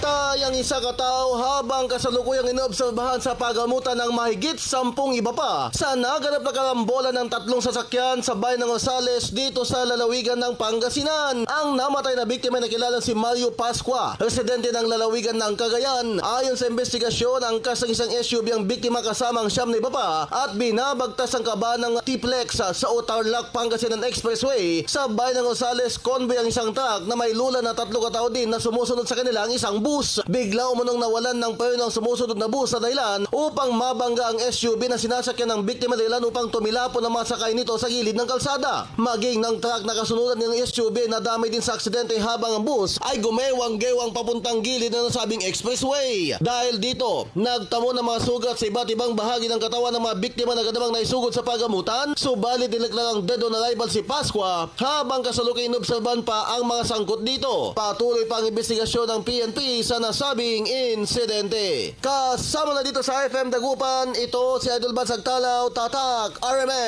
Total. Namatay ang isa katao habang kasalukuyang inoobserbahan sa pagamutan ng mahigit sampung iba pa sa naganap na karambola ng tatlong sasakyan sa bayan ng Rosales dito sa lalawigan ng Pangasinan. Ang namatay na biktima na kilala si Mario Pasqua, residente ng lalawigan ng Cagayan. Ayon sa investigasyon, ang kasang isang SUV ang biktima kasamang siyam na iba pa at binabagtas ang kaba ng T-Plex sa Otarlac Pangasinan Expressway sa bayan ng Rosales convoy ang isang truck na may lula na tatlo katao din na sumusunod sa kanila ang isang bus. Bigla umunong nawalan ng preno ang sumusunod na bus sa dahilan upang mabangga ang SUV na sinasakyan ng biktima dahilan upang tumilapon ang mga sakay nito sa gilid ng kalsada. Maging ng truck na kasunod ng SUV na damay din sa aksidente habang ang bus ay gumewang-gewang papuntang gilid na nasabing expressway. Dahil dito, nagtamo ng mga sugat sa iba't ibang bahagi ng katawan ng mga biktima na ganamang naisugod sa pagamutan, subalit nilaglang ang dead on arrival si Pasqua habang kasalukay inobserban pa ang mga sangkot dito. Patuloy pa ang investigasyon ng PNP sa nasabing insidente. Kasama na dito sa FM Dagupan, ito si Idol Bansag Talaw, Tatak, RMN.